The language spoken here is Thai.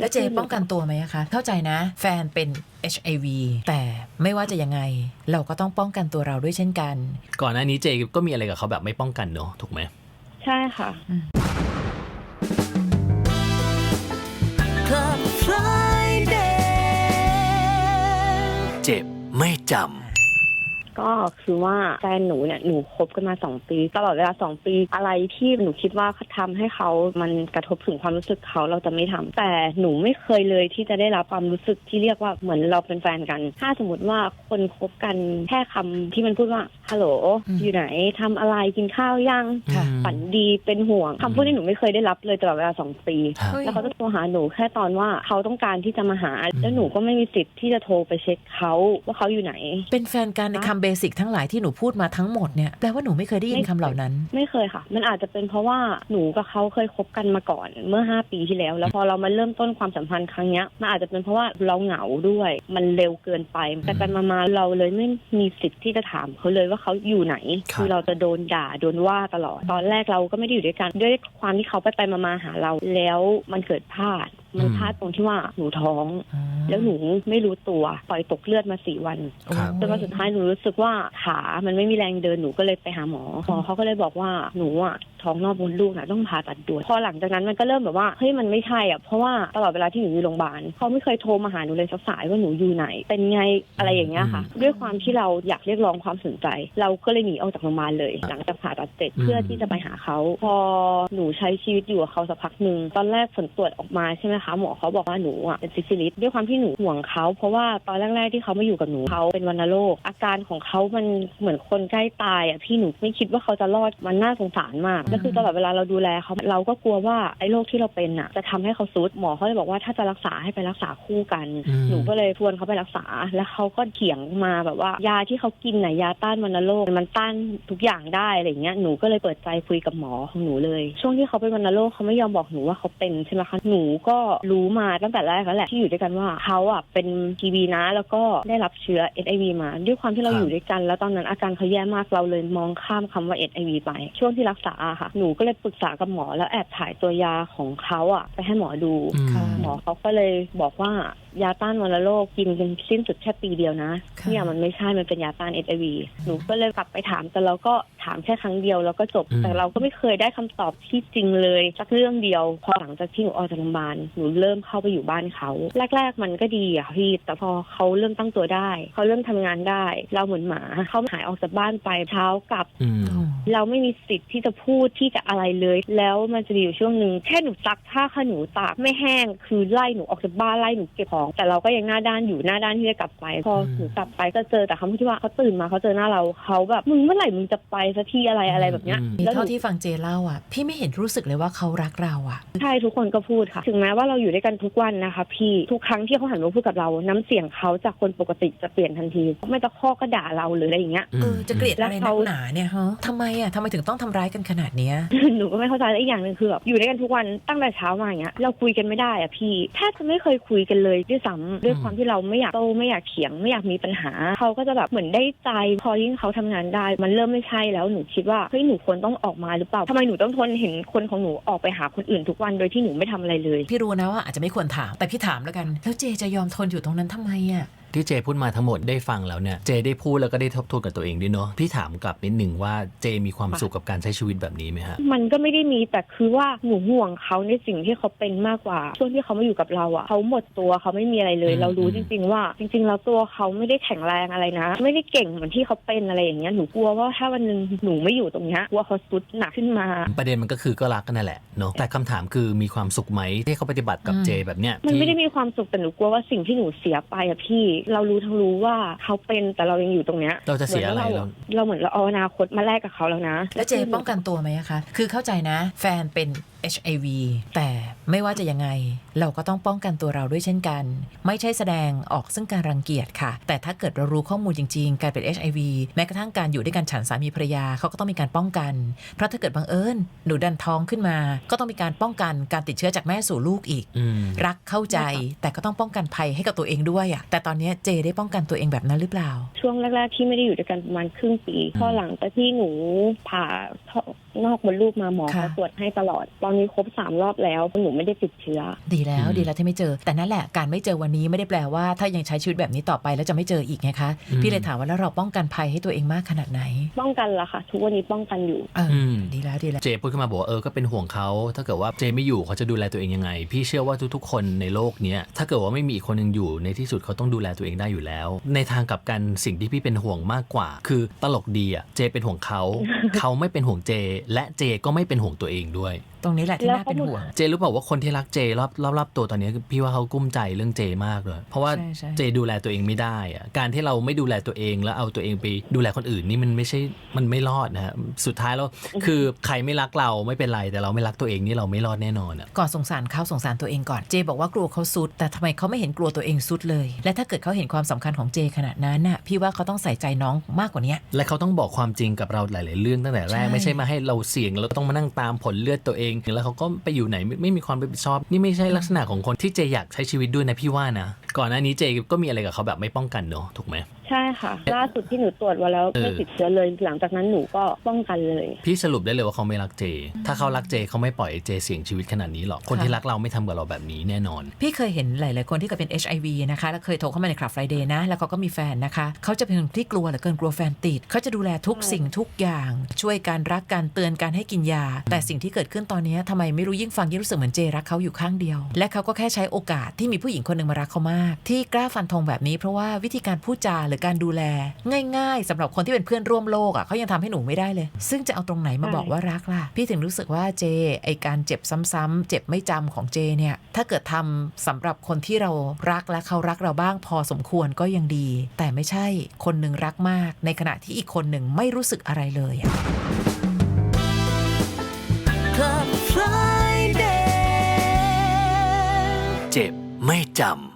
แล้วเจป้องกันตัวไหมอะคะ เข้าใจนะ แฟนเป็น HIV แต่ไม่ว่าจะยังไง เราก็ต้องป้องกันตัวเราด้วยเช่นกัน ก่อนหน้านี้เจก็มีอะไรกับเขาแบบไม่ป้องกันเนอะถูกไหม ใช่ค่ะ Club Friday เจ็บไม่จ ก็คือว่าแฟนหนูเนี่ยหนูคบกันมาสองปี ตลอดเวลาสองปี อะไรที่หนูคิดว่าทำให้เขามันกระทบถึงความรู้สึกเขาเราจะไม่ทำแต่หนูไม่เคยเลยที่จะได้รับความรู้สึกที่เรียกว่าเหมือนเราเป็นแฟนกัน ถ้าสมมติว่าคนคบกันแค่คำที่มันพูดว่า ฮัลโหล อืม อยู่ไหนทำอะไรกินข้าวยังำค่ะอืมฝันดีเป็นห่วงคำพูดที่หนูไม่เคยได้รับเลยตลอดเวลาสองปี ครับ เฮ้ย แล้วเขาจะโทรหาหนูแค่ตอนว่าเขาต้องการที่จะมาหา แล้วหนูก็ไม่มีสิทธิ์ที่จะโทรไปเช็คเขาว่าเขาอยู่ไหน เป็นแฟนกันในคำเบสิกทั้งหลายที่หนูพูดมาทั้งหมดเนี่ยแปลว่าหนูไม่เคยได้ยินคำเหล่านั้น ไม่เคยค่ะ มันอาจจะเป็นเพราะว่าหนูกับเขาเคยคบกันมาก่อนเมื่อ 5 ปีที่แล้ว แล้วพอเรามาเริ่มต้นความสัมพันธ์ครั้งเนี้ยมันอาจจะเป็นเพราะว่าเราเหงาด้วย มันเร็วเกินไป แต่ไปมาๆเราเลยไม่มีสิทธิ์ที่จะถามเขาเลยว่าเขาอยู่ไหน ครับอเราจะโดนด่าโดนว่าตลอด ตอนแรกเราก็ไม่ได้อยู่ด้วยกัน ด้วยความที่เขาไปไปๆมาๆหาเรา แล้วมันเกิดพลาด มันพลาดตรงที่ว่าหนูท้อง แล้วหนูไม่รู้ตัวปล่อยตกเลือดมาสี่วันครับจนวันสุดท้ายหนูรู้สึกว่าขามันไม่มีแรงเดินหนูก็เลยไปหาหมอหมอเขาก็เลยบอกว่าหนูอะท้องนอกมดลูกนะต้องผ่าตัดด่วนพอหลังจากนั้นมันก็เริ่มแบบว่าเฮ้ยมันไม่ใช่อะเพราะว่าตลอดเวลาที่หนูอยู่โรงพยาบาลเขาไม่เคยโทรมาหาหนูเลยสักสายว่าหนูอยู่ไหน เป็นไงอะไรอย่างเงี้ยค่ะ ด้วยความที่เราอยากเรียกร้องความสนใจ เราก็เลยหนีออกจากโรงพยาบาลเลย หลังจากผ่าตัดเสร็จเพื่อที่จะไปหาเขาพอหนูใช้ชีวิตอยู่กับเขาสักพักหนึ่งตอนแรกผลตรวจออกมาใช่ไหมคะ หมอเขาบอกว่าหนูอะเป็นซิฟิลิสด้วยความที่หนูห่วงเขา เพราะว่าตอนแรกๆที่เขามาอยู่กับหนูเขาเป็นวัณโรคอาการของเขามันเหมือนคนใกล้ตายอะพี่หนูไม่คิดว่าเขาจะรอดมันน่าสงสารมากแล้วคือตลอดเวลาเราดูแลเขาเราก็กลัวว่าไอ้โรคที่เราเป็นอะ จะทำให้เขาซุดหมอเขาเลยบอกว่าถ้าจะรักษาให้ไปรักษาคู่กันอืมหนูก็เลยชวนเขาไปรักษา แล้วเขาก็เถียงมาแบบว่ายาที่เขากินน่ะยาต้านวัณโรคมันต้านทุกอย่างได้อะไรเงี้ยหนูก็เลยเปิดใจคุยกับหมอของหนูเลย ช่วงที่เขาเป็นวัณโรคเขาไม่ยอมบอกหนูว่าเขาเป็นใช่ไหมคะหนูก็รู้มาตั้งแต่แรกแล้วแหละที่อยู่ด้วยกันว่าเขาอะเป็นทีบีนะ แล้วก็ได้รับเชื้อ HIV มา ด้วยความที่เราครับอยู่ด้วยกัน แล้วตอนนั้นอาการเขาแย่มากเราเลยมองข้ามคำว่า HIV ไป ช่วงที่รักษาอะค่ะ หนูก็เลยปรึกษากับหมอแล้วแอบถ่ายตัวยาของเขาอะ ไปให้หมอดูอืมค่ะหมอเขาก็เลยบอกว่ายาต้านวัณโรคกินเป็นสิ้นสุดแค่ปีเดียวนะค่ะเนี่ยมันไม่ใช่มันเป็นยาต้านเอชไอวีหนูก็เลยกลับไปถามแต่เราก็ ถามแค่ครั้งเดียวแล้วก็จบอืมแต่เราก็ไม่เคยได้คำตอบที่จริงเลยสักเรื่องเดียว พอหลังจากที่หนูออกจากโรงพยาบาลหนูเริ่มเข้าไปอยู่บ้านเขา แรก ๆ มันก็ดีอะพี่แต่พอเขาเริ่มตั้งตัวได้ เขาเริ่มทำงานได้ เราเหมือนหมาเขาหายออกจากบ้านไปเช้ากลับอืมเราไม่มีสิทธิ์ที่จะพูดที่จะอะไรเลย แล้วมันจะมีอยู่ช่วงหนึ่งแค่หนูซักผ้าขนูตากไม่แห้งคือไล่หนูออกจากบ้านไล่หนูเก็บของ แต่เราก็ยังหน้าด้านอยู่หน้าด้านที่จะกลับไป พอหนูกลับไปก็เจอแต่คำพูดที่ว่าเขาตื่นมาเขาเจอหน้าเราเขาแบบมึงเมื่อไหร่มึงจะไปสักทีอะไรอะไรแบบเนี้ยอืมแล้วหนูเท่าที่ฟังเจเล่าอะพี่ไม่เห็นรู้สึกเลยว่าเขารักเราอะใช่ทุกคนก็พูดค่ะ ถึงแม้ว่าเราอยู่ด้วยกันทุกวันนะคะ พี่ทุกครั้งที่เขาหันมาพูดกับเรา น้ำเสียงเขาจากคนปกติจะเปลี่ยนทันทีไม่ตะคอกก็ด่าเราหรืออะไรอย่างเงี้ยเออจะเกลียดอะไรแล้วนัเขากหนาเนี่ยฮะทำไมอะทำไมถึงต้องทำร้ายกันขนาดเนี้ยหนูก็ไม่เข้าใจและอีกอย่างหนึ่งคือแบบอยู่ด้วยกันทุกวันตั้งแต่เช้ามาอย่างเงี้ยเราคุยกันไม่ได้อะพี่แทบจะไม่เคยคุยกันเลยด้วยซ้ำด้วยความที่เราไม่อยากโต้ไม่อยากเถียงไม่อยากมีปัญหาเขาก็จะแบบเหมือนได้ใจพอยิ่งเขาทำงานได้ มันเริ่มไม่ใช่แล้วแล้วหนูคิดว่าเฮ้ยหนูควรต้องออกมาหรือเปล่าทำไมหนูต้องทนเห็นคนของหนูออกไปหาคนอื่นทุกวันโดยที่หนูไม่ทำอะไรเลย พี่รู้นะว่าอาจจะไม่ควรถามแต่พี่ถามแล้วกัน แล้วเจจะยอมทนอยู่ตรงนั้นทำไมอะ ที่เจพูดมาทั้งหมดได้ฟังแล้วเนี่ยเจได้พูดแล้วก็ได้ทบทวนกับตัวเองด้วยเนาะพี่ถามกลับนิดหนึ่งว่าเจมีความสุขกับการใช้ชีวิตแบบนี้ไหมฮะมันก็ไม่ได้มีแต่คือว่าหนูห่วงเขาในสิ่งที่เขาเป็นมากกว่า ช่วงที่เขามาอยู่กับเราอะเขาหมดตัวเขาไม่มีอะไรเลยอืมเรารู้อืจมริง ๆ ว่า จริง ๆ แล้วตัวเขาไม่ได้แข็งแรงอะไรนะ ไม่ได้เก่งเหมือนที่เขาเป็นอะไรอย่างเงี้ยหนูกลัวว่าถ้าวันหนึงหนูไม่อยู่ตรงเนี้ยกลัวเขาสุดหนักขึ้นมา ประเด็นมันก็คือก็รักกันนั่นแหละเนาะแต่คำถามคือมีความสุขไหมที่เขาปฏิบัติกับอืมเจแบบเนี้ยมันที่ ไม่ได้มีความสุขแต่หนูกลัวว่าสิ่งที่หนูเสียไปอะพี่เรารู้ทั้งรู้ว่าเขาเป็นแต่เรายังอยู่ตรงเนี้ยเราจะเสียอะไรหมืนเราว่าเราเหมือนเราเอาอนาคตมาแลกกับเขาแล้วนะ แล้วเจป้องกันตัวไหมอะคะ คือเข้าใจนะ แฟนเป็น HIV แต่ไม่ว่าจะยังไง เราก็ต้องป้องกันตัวเราด้วยเช่นกัน ไม่ใช่แสดงออกซึ่งการรังเกียจค่ะ แต่ถ้าเกิดเรารู้ข้อมูลจริงๆ การเป็น HIV แม้กระทั่งการอยู่ด้วยกันฉันสามีภรรยาเขาก็ต้องมีการป้องกัน เพราะถ้าเกิดบังเอิญหนูดันท้องขึ้นมา ก็ต้องมีการป้องกันการติดเชื้อจากแม่สู่ลูกอีกอืมรักเข้าใจแต่ก็ต้องป้องกันภัยให้กับตัวเองด้วยอะแต่ตอนเนี้ยเจได้ป้องกันตัวเองแบบนั้นหรือเปล่า ช่วงแรกๆที่ไม่ได้อยู่ด้วยกันประมาณครึ่งปีพอหลังจากที่หนูผ่าท่อนอกมดลูกมาหมอค่ะเขาตรวจให้ตลอดตอนอนนี้ครบสามรอบแล้วหนูไม่ได้ติดเชื้อ ดีแล้วอืมดีแล้วที่ไม่เจอ แต่นั่นแหละการไม่เจอวันนี้ไม่ได้แปลว่า ถ้ายังใช้ชีวิตแบบนี้ต่อไปแล้วจะไม่เจออีกไงคะ พี่เลยถามว่าแล้วเราป้องกันภัยให้ตัวเองมากขนาดไหน ป้องกันละค่ะ ทุกวันนี้ป้องกันอยู่เอออมดีแล้วดีแล้วเจพูดขึ้นมาบอกว่าเออก็เป็นห่วงเขาถ้าเกิดว่าเจไม่อยู่เขาจะดูแลตัวเองยังไง พี่เชื่อว่าทุกๆ คนในโลกเนี้ยถ้าเกิดว่าไม่มีอีกคนหนึ่งอยู่ในที่สุดเขาต้องดูแลตัวเองได้อยู่แล้ว ในทางกลับกันสิ่งที่พี่เป็นห่วงมากกว่า คือตลกดีอะเจเป็นห่วงเขา เขาไม่เป็นห่วงเจ และเจก็ไม่เป็นห่วงตัวเองด้วย ตรงนี้แหละที่แล้วน่าเป็นเขาห่วงเจรู้เปล่าว่าคนที่รักเจรอบรอบรอบตัวตอนนี้คือพี่ว่าเขากุ้มใจเรื่องเจมากเลย เพราะว่าใช่ใช่เจดูแลตัวเองไม่ได้อะการที่เราไม่ดูแลตัวเองแล้วเอาตัวเองไปดูแลคนอื่นนี่มันไม่ใช่มันไม่รอดนะฮะสุดท้ายแล้วคือใครไม่รักเราไม่เป็นไรแต่เราไม่รักตัวเองนี่เราไม่รอดแน่นอนอะก่อนสงสารเขาสงสารตัวเองก่อนเจบอกว่ากลัวเขาสุด แต่ทำไมเขาไม่เห็นกลัวตัวเองสุดเลย และถ้าเกิดเขาเห็นความสำคัญของเจขนาดนั้นน่ะพี่ว่าเขาต้องใส่ใจน้องมากกว่าเนี้ยและเขาต้องบอกความจริงกับเราหลาย ๆ เรื่องตั้งแต่แรกใช่ไม่ใช่มาให้เราเสี่ยงแล้วต้องมานั่งตามผลเลือดตัวเองแล้วเขาก็ไปอยู่ไหนไม่ไม่มีความรับผิดชอบ นี่ไม่ใช่ลักษณะของคนที่เจอยากใช้ชีวิตด้วยนะพี่ว่านะ ก่อนหน้านี้เจก็มีอะไรกับเขาแบบไม่ป้องกันเนอะถูกไหม ใช่ค่ะ ล่าสุดที่หนูตรวจมาแล้วเออไม่ติดเชื้อเลยหลังจากนั้นหนูก็ป้องกันเลย พี่สรุปได้เลยว่าเขาไม่รักเจ ถ้าเขารักเจเขาไม่ปล่อยให้เจเสี่ยงชีวิตขนาดนี้หรอกคนที่รักเราไม่ทำกับเราแบบนี้แน่นอน พี่เคยเห็นหลาย ๆ คนที่เกิดเป็น HIV นะคะ แล้วเคยโทรเข้ามาในคลับไฟเดย์นะ แล้วเขาก็มีแฟนนะคะ เขาจะเป็นคนที่กลัวเหลือเกินกลัวแฟนติด เขาจะดูแลทุกใช่สิ่งทุกอย่าง ช่วยการรักการเตือนการให้กินยา แต่สิ่งที่เกิดขึ้นตอนนี้ทำไมไม่รู้ยิ่งฟังยิ่งรู้สึกเหมือนเจรักเขาอยู่ข้างเดียว และเขาก็แค่ใช้โอกาสที่มีผู้หญิงคนหนึ่งมารักเขามาก ที่กล้าฟันธงแบบนี้เพราะว่าวิธีการพูดจาหรือการดูแลง่าย ๆสำหรับคนที่เป็นเพื่อนร่วมโลกอะเขายังทำให้หนูไม่ได้เลย ซึ่งจะเอาตรงไหนมาบอกว่ารักล่ะ พี่ถึงรู้สึกว่าเจ ไอการเจ็บซ้ำๆเจ็บไม่จำของเจเนี่ย ถ้าเกิดทำสำหรับคนที่เรารักและเขารักเราบ้างพอสมควรก็ยังดี แต่ไม่ใช่คนหนึ่งรักมาก ในขณะที่อีกคนหนึ่งไม่รู้สึกอะไรเลยอะเจ็บไม่จำ